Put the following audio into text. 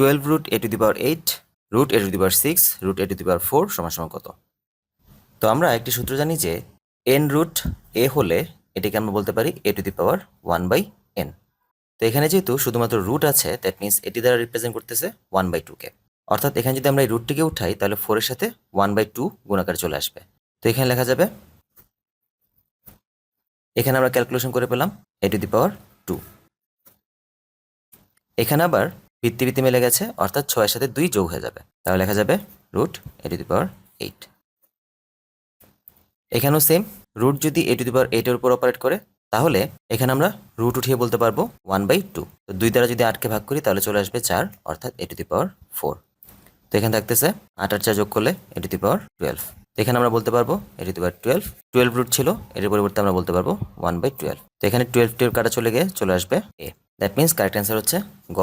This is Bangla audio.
Twelve root A to the power eight root A to the power six root A to the power four সমান সমান কত? তো আমরা একটি সূত্র জানি যে এন রুট এ হলে এটাকে আমরা বলতে পারি A to the power one by N তো এখানে যেহেতু শুধুমাত্র রুট আছে দ্যাট মিনস এটি দ্বারা রিপ্রেজেন্ট করতেছে ওয়ান বাই টুকে অর্থাৎ এখানে যদি আমরা এই রুটটিকে উঠাই, তাহলে ফোরের সাথে ওয়ান বাই টু গুণাকার চলে আসবে। তো এখানে লেখা যাবে, এখানে আমরা ক্যালকুলেশন করে পেলাম এ টু দি পাওয়ার টু এখানে আবার ভিত্তি ভিত্তি মিলে গেছে, অর্থাৎ ছয়ের সাথে দুই যোগ হয়ে যাবে। তাহলে লেখা যাবে root A to the power eight এখানেও সেম রুট যদি এ টু দি পাওয়ার এইটের উপর অপারেট করে, তাহলে এখানে আমরা রুট উঠিয়ে বলতে পারব ওয়ান বাই টু তো দুই দ্বারা যদি আটকে ভাগ করি, তাহলে চলে আসবে চার, অর্থাৎ এ টু দি পাওয়ার ফোর তো এখানে থাকতেছে আট আর চার যোগ করলে এ টু দি পাওয়ার টুয়েলভ এখানে আমরা বলতে পারব A to the power twelve twelve root ছিল, এর পরিবর্তে আমরা বলতে পারব ওয়ান বাই টুয়েলভ তো এখানে টুয়েলভ টুয়েলভ কাটা চলে গিয়ে চলে আসবে এ দ্যাট মিনস কারেক্ট অ্যান্সার হচ্ছে গ।